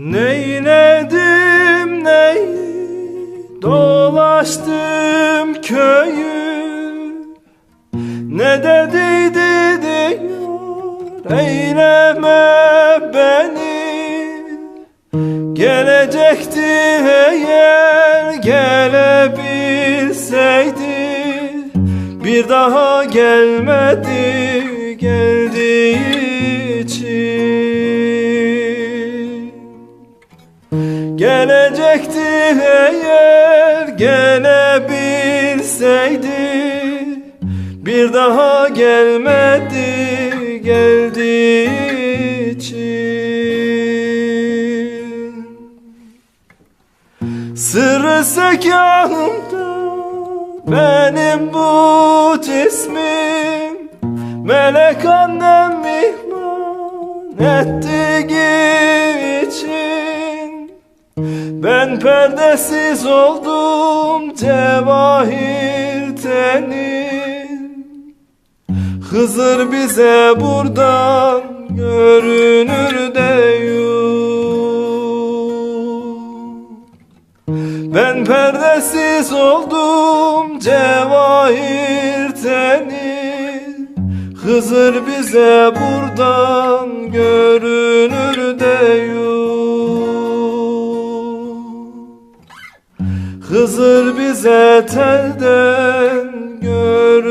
Neyledim ney dolaştım köyü. Ne dediydi diyor eyleme beni. Gelecekti eğer gelebilseydi Bir daha gelmedi geldiği Gelecekti eğer gelebilseydi Bir daha gelmedi geldiği için. Sırrı sekahımda benim bu cismim Melek annem mihman ettiği Ben perdesiz oldum cevahir tenin. Hızır bize buradan görünür deyum ben perdesiz oldum cevahir tenin. Hızır bize buradan görünür Hızır bize telden görünür